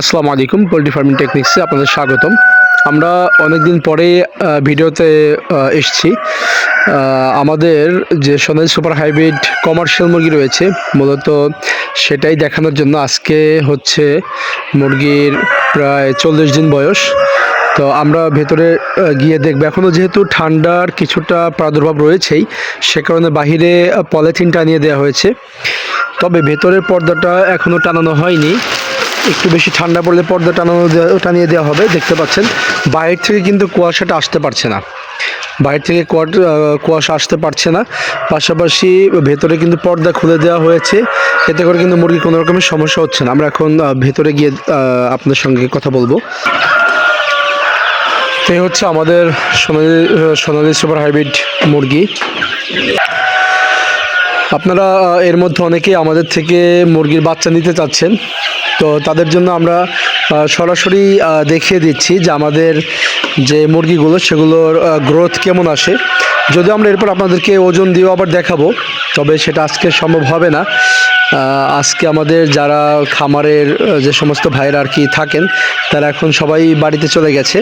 আসসালামু আলাইকুম, poultry farming টেকনিক্সে আপনাদের স্বাগতম। আমরা অনেক দিন পরে ভিডিওতে এসেছি। আমাদের যে সোনালি সুপার হাইব্রিড কমার্শিয়াল মুরগি রয়েছে, মূলত সেটাই দেখানোর জন্য আজকে হচ্ছে মুরগির প্রায় চল্লিশ দিন বয়স। তো আমরা ভেতরে গিয়ে দেখব। এখনও যেহেতু ঠান্ডার কিছুটা প্রাদুর্ভাব রয়েছেই, সে কারণে বাহিরে পলিথিন টানিয়ে দেওয়া হয়েছে। তবে ভেতরের পর্দাটা এখনও টানানো হয়নি। একটু বেশি ঠান্ডা পড়লে পর্দা টানানো টানিয়ে দেওয়া হবে দেখতে পাচ্ছেন। বাইরে থেকে কিন্তু কুয়াশাটা আসতে পারছে না। বাইরে থেকে কুয়া- কুয়াশা আসতে পারছে না। পাশাপাশি ভেতরে কিন্তু পর্দা খুলে দেওয়া হয়েছে। এতে করে কিন্তু মুরগি কোনো রকমের সমস্যা হচ্ছে না। আমরা এখন ভেতরে গিয়ে আহ, আপনাদের সঙ্গে কথা বলব। এই হচ্ছে আমাদের সোনালি সোনালি সুপার হাইব্রিড মুরগি। আপনারা এর মধ্যে অনেকেই আমাদের থেকে মুরগির বাচ্চা নিতে চাচ্ছেন। তো তাদের জন্য আমরা সরাসরি দেখিয়ে দিচ্ছি যে আমাদের যে মুরগিগুলো, সেগুলোর গ্রোথ কেমন আসে। যদিও আমরা এরপর আপনাদেরকে ওজন দিয়েও আবার দেখাবো, তবে সেটা আজকে সম্ভব হবে না। আজকে আমাদের যারা খামারের যে সমস্ত ভাইয়েরা আর কি থাকেন, তারা এখন সবাই বাড়িতে চলে গেছে।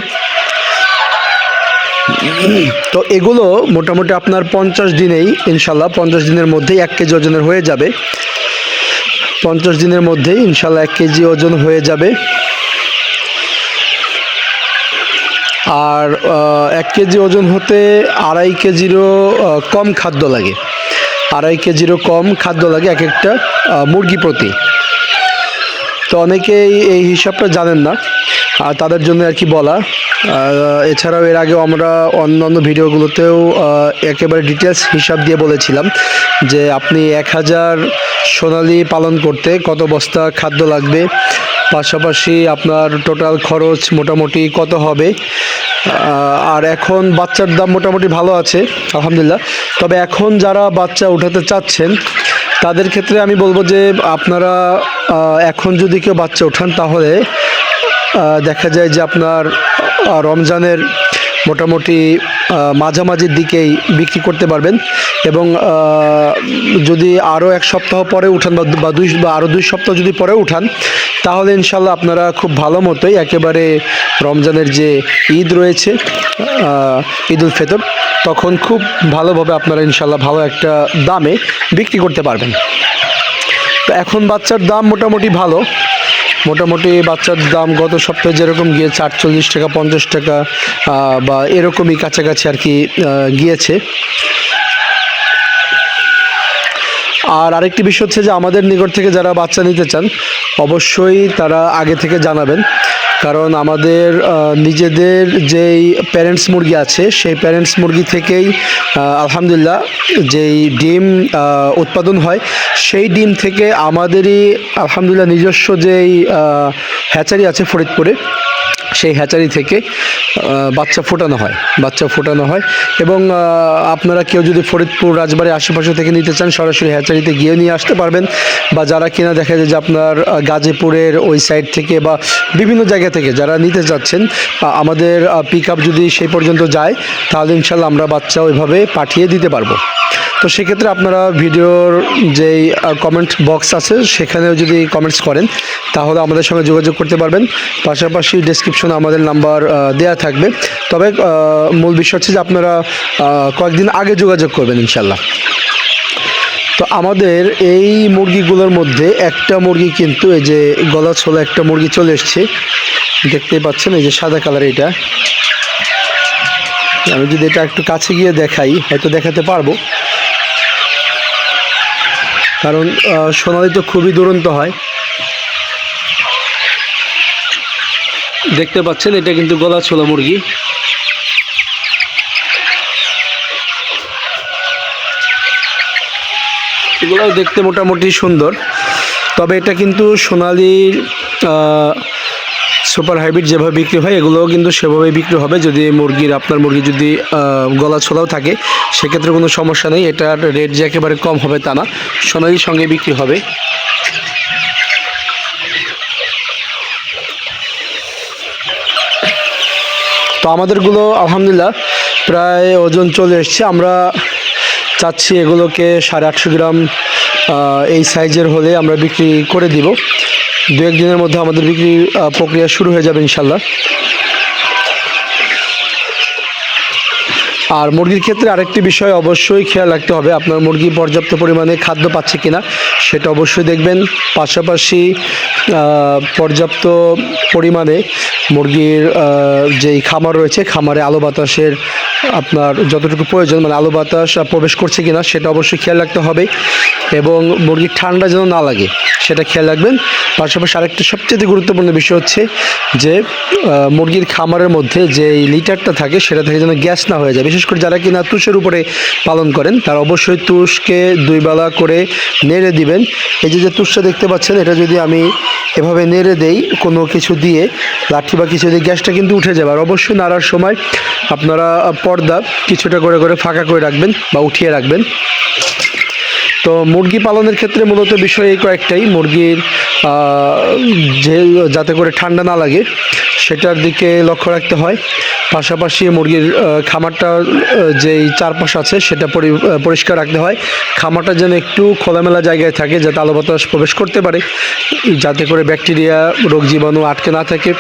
তো এগুলো মোটামুটি আপনার পঞ্চাশ দিনেই, ইনশাল্লাহ পঞ্চাশ দিনের মধ্যেই এক কেজি ওজনের হয়ে যাবে। পঞ্চাশ দিনের মধ্যেই ইনশাল্লাহ এক কেজি ওজন হয়ে যাবে। আর এক কেজি ওজন হতে আড়াই কেজিরও কম খাদ্য লাগে। আড়াই কেজিরও কম খাদ্য লাগে এক একটা মুরগি প্রতি। তো অনেকেই এই হিসাবটা জানেন না, আর তাদের জন্য আর কি বলা। এছাড়াও এর আগেও আমরা অন্যান্য ভিডিওগুলোতেও একেবারে ডিটেলস হিসাব দিয়ে বলেছিলাম যে আপনি এক হাজার সোনালি পালন করতে কত বস্তা খাদ্য লাগবে, পাশাপাশি আপনার টোটাল খরচ মোটামুটি কত হবে। আর এখন বাচ্চার দাম মোটামুটি ভালো আছে, আলহামদুলিল্লাহ। তবে এখন যারা বাচ্চা উঠাতে চাচ্ছেন, তাদের ক্ষেত্রে আমি বলব যে আপনারা এখন যদি কেউ বাচ্চা ওঠান তাহলে দেখা যায় যে আপনার রমজানের মোটামুটি মাঝামাঝির দিকেই বিক্রি করতে পারবেন এবং যদি আরও এক সপ্তাহ পরে উঠান বা দুই, বা আরও দুই সপ্তাহ যদি পরে উঠান, তাহলে ইনশাল্লাহ আপনারা খুব ভালো মতোই একেবারে রমজানের যে ঈদ রয়েছে ঈদ উল ফিতর, তখন খুব ভালোভাবে আপনারা ইনশাল্লাহ ভালো একটা দামে বিক্রি করতে পারবেন। এখন বাচ্চার দাম মোটামুটি ভালো। মোটামুটি বাচ্চার দাম গত সপ্তাহে যেরকম গিয়েছে আটচল্লিশ টাকা, পঞ্চাশ টাকা বা এরকমই কাছাকাছি আর কি গিয়েছে। আর আরেকটি বিষয় হচ্ছে যে আমাদের নিকট থেকে যারা বাচ্চা নিতে চান, অবশ্যই তারা আগে থেকে জানাবেন। কারণ আমাদের নিজেদের যেই প্যারেন্টস মুরগি আছে, সেই প্যারেন্টস মুরগি থেকেই আলহামদুলিল্লাহ যেই ডিম উৎপাদন হয়, সেই ডিম থেকে আমাদেরই আলহামদুলিল্লাহ নিজস্ব যেই হ্যাচারি আছে ফরিদপুরে। সেই হ্যাচারি থেকে বাচ্চা ফোটানো হয়, বাচ্চা ফোটানো হয়। এবং আপনারা কেউ যদি ফরিদপুর রাজবাড়ি আশেপাশে থেকে নিতে চান, সরাসরি হ্যাচারিতে গিয়ে নিয়ে আসতে পারবেন। বা যারা কিনা দেখা যায় যে আপনার গাজীপুরের ওই সাইড থেকে বা বিভিন্ন জায়গা থেকে যারা নিতে যাচ্ছেন আমাদের পিক যদি সেই পর্যন্ত যায়, তাহলে ইনশাল্লাহ আমরা বাচ্চা ওইভাবে পাঠিয়ে দিতে পারব। তো সেক্ষেত্রে আপনারা ভিডিওর যেই কমেন্ট বক্স আছে, সেখানেও যদি কমেন্টস করেন, তাহলে আমাদের সঙ্গে যোগাযোগ করতে পারবেন। পাশাপাশি ডেসক্রিপশনে আমাদের নাম্বার দেয়া থাকবে। তবে মূল বিষয় হচ্ছে যে আপনারা কয়েকদিন আগে যোগাযোগ করবেন ইনশাল্লাহ তো আমাদের এই মুরগিগুলোর মধ্যে একটা মুরগি কিন্তু এই যে গলা ছোলা একটা মুরগি চলে এসছে। দেখতেই পাচ্ছেন, এই যে সাদা কালার এটা। আমি যদি এটা একটু কাছে গিয়ে দেখাই, হয়তো দেখাতে পারব। কারণ সোনালি তো খুবই দুরন্ত হয়। দেখতে পাচ্ছেন, এটা কিন্তু গলা ছোলা মুরগি। এগুলো দেখতে মোটামুটি সুন্দর। তবে এটা কিন্তু সোনালির সুপার হাইব্রিড যেভাবে বিক্রি হয়, এগুলোও কিন্তু সেভাবেই বিক্রি হবে। যদি মুরগির, আপনার মুরগি যদি গলা ছোলাও থাকে, সেক্ষেত্রে কোনো সমস্যা নেই। এটার রেট যে একেবারে কম হবে তা না। সোনালির সঙ্গে বিক্রি হবে। তো আমাদেরগুলো আলহামদুলিল্লাহ প্রায় ওজন চলে এসছে। আমরা চাচ্ছি এগুলোকে সাড়ে আটশো গ্রাম এই সাইজের হলে আমরা বিক্রি করে দিব। দু এক দিনের মধ্যে আমাদের বিক্রি প্রক্রিয়া শুরু হয়ে যাবে ইনশাল্লাহ। আর মুরগির ক্ষেত্রে আরেকটি বিষয় অবশ্যই খেয়াল রাখতে হবে, আপনার মুরগি পর্যাপ্ত পরিমাণে খাদ্য পাচ্ছে কিনা, সেটা অবশ্যই দেখবেন। পাশাপাশি পর্যাপ্ত পরিমাণে মুরগির যেই খামার রয়েছে, খামারে আলো বাতাসের আপনার যতটুকু প্রয়োজন মানে আলো বাতাস প্রবেশ করছে কিনা সেটা অবশ্যই খেয়াল রাখতে হবে এবং মুরগির ঠান্ডা যেন না লাগে সেটা খেয়াল রাখবেন। পাশাপাশি আরেকটা সবচেয়ে গুরুত্বপূর্ণ বিষয় হচ্ছে যে মুরগির খামারের মধ্যে যে লিটারটা থাকে সেটা থেকে যেন গ্যাস না হয়ে যায়। বিশেষ করে যারা কিনা তুষের উপরে পালন করেন, তারা অবশ্যই তুষকে দুই বেলা করে নেড়ে দিবেন। এই যে যে তুষটা দেখতে পাচ্ছেন, এটা যদি আমি এভাবে নেড়ে দেই কোনো কিছু দিয়ে, লাঠি বা কিছু দিয়ে, গ্যাসটা কিন্তু উঠে যাবে। আর অবশ্যই নাড়ার সময় আপনারা পর্দা কিছুটা করে করে ফাঁকা করে রাখবেন বা উঠিয়ে রাখবেন। তো মুরগি পালনের ক্ষেত্রে মূলত বিষয় এই কয়েকটাই। মুরগির যে, যাতে করে ঠান্ডা না লাগে, সেটার দিকে লক্ষ্য রাখতে হয়। পাশাপাশি মুরগির খামারটা যেই চারপাশ আছে সেটা পরি- পরিষ্কার রাখতে হয়। খামারটা যেন একটু খোলামেলা জায়গায় থাকে যাতে আলো বাতাস প্রবেশ করতে পারে যাতে করে ব্যাকটেরিয়া, রোগ জীবাণু আটকে না থাকে।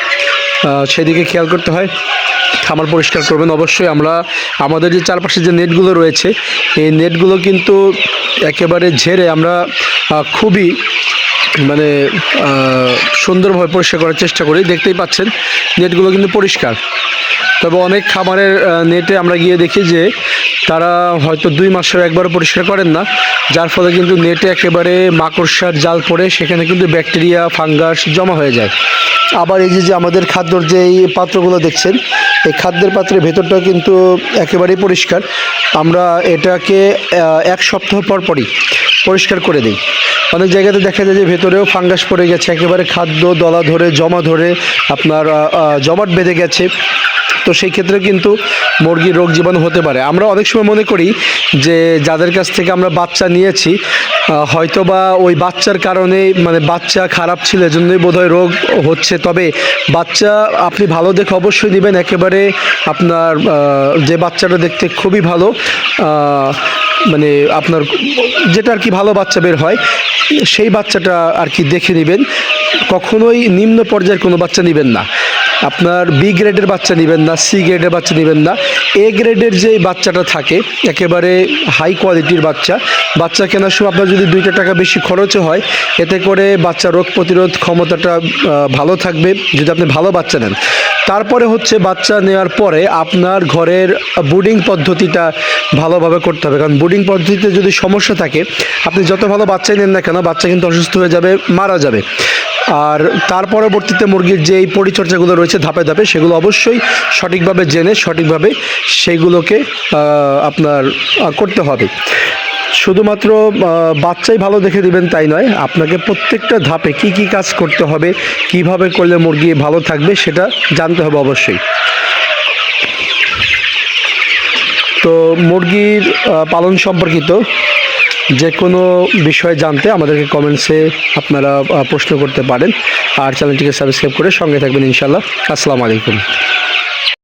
সেদিকে খেয়াল করতে হয়। খামার পরিষ্কার করবেন অবশ্যই। আমরা, আমাদের যে চারপাশে যে নেটগুলো রয়েছে, এই নেটগুলো কিন্তু একেবারে ঝেড়ে আমরা খুবই মানে সুন্দরভাবে পরিষ্কার করার চেষ্টা করি। দেখতেই পাচ্ছেন, নেটগুলো কিন্তু পরিষ্কার। তবে অনেক খামারের নেটে আমরা গিয়ে দেখি যে তারা হয়তো দুই মাসের একবারও পরিষ্কার করেন না। যার ফলে কিন্তু নেটে একেবারে মাকড়সার জাল পড়ে, সেখানে কিন্তু ব্যাকটেরিয়া, ফাঙ্গাস জমা হয়ে যায়। আবার এই যে আমাদের খাদ্যর যে এই পাত্রগুলো দেখছেন, এই খাদ্যের পাত্রের ভেতরটা কিন্তু একেবারেই পরিষ্কার। আমরা এটাকে এক সপ্তাহ পর পরই পরিষ্কার করে দিই। অনেক জায়গাতে দেখা যায় যে ভেতরেও ফাঙ্গাস পড়ে গেছে, একেবারে খাদ্য দলা ধরে, জমা ধরে আপনার জমাট বেঁধে গেছে। তো সেই ক্ষেত্রে কিন্তু মুরগির রোগ জীবাণু হতে পারে। আমরা অনেক সময় মনে করি যে যাদের কাছ থেকে আমরা বাচ্চা নিয়েছি হয়তো বা ওই বাচ্চার কারণে মানে বাচ্চা খারাপ ছিল, এজন্যই বোধহয় রোগ হচ্ছে। তবে বাচ্চা আপনি ভালো দেখে অবশ্যই নেবেন। একেবারে আপনার যে বাচ্চাটা দেখতে খুবই ভালো মানে আপনার যেটা আর কি ভালো বাচ্চা বের হয়, সেই বাচ্চাটা আর কি দেখে নেবেন। কখনোই নিম্ন পর্যায়ের কোনো বাচ্চা নেবেন না। আপনার বি গ্রেডের বাচ্চা নেবেন না সি গ্রেডের বাচ্চা নেবেন না। এ গ্রেডের যে বাচ্চাটা থাকে, একেবারে হাই কোয়ালিটির বাচ্চা বাচ্চা কেনার সময় আপনার যদি দুইটা টাকা বেশি খরচও হয়, এতে করে বাচ্চা রোগ প্রতিরোধ ক্ষমতাটা ভালো থাকবে, যদি আপনি ভালো বাচ্চা নেন। তারপরে হচ্ছে বাচ্চা নেওয়ার পরে আপনার ঘরের বুডিং পদ্ধতিটা ভালোভাবে করতে হবে। কারণ বুডিং পদ্ধতিতে যদি সমস্যা থাকে, আপনি যত ভালো বাচ্চাই নেন না কেন, বাচ্চা কিন্তু অসুস্থ হয়ে যাবে, মারা যাবে। আর তার পরবর্তীতে মুরগির যেই পরিচর্যাগুলো রয়েছে ধাপে ধাপে, সেগুলো অবশ্যই সঠিকভাবে জেনে, সঠিকভাবে সেইগুলোকে আপনার করতে হবে। শুধুমাত্র বাচ্চাই ভালো দেখে দিবেন তাই নয়, আপনাকে প্রত্যেকটা ধাপে কি কি কাজ করতে হবে, কীভাবে করলে মুরগি ভালো থাকবে, সেটা জানতে হবে অবশ্যই। তো মুরগির পালন সম্পর্কিত যে কোনো বিষয় জানতে আমাদেরকে কমেন্টসে আপনারা প্রশ্ন করতে পারেন। আর চ্যানেলটিকে সাবস্ক্রাইব করে সঙ্গে থাকবেন ইনশাল্লাহ আসসালামু আলাইকুম।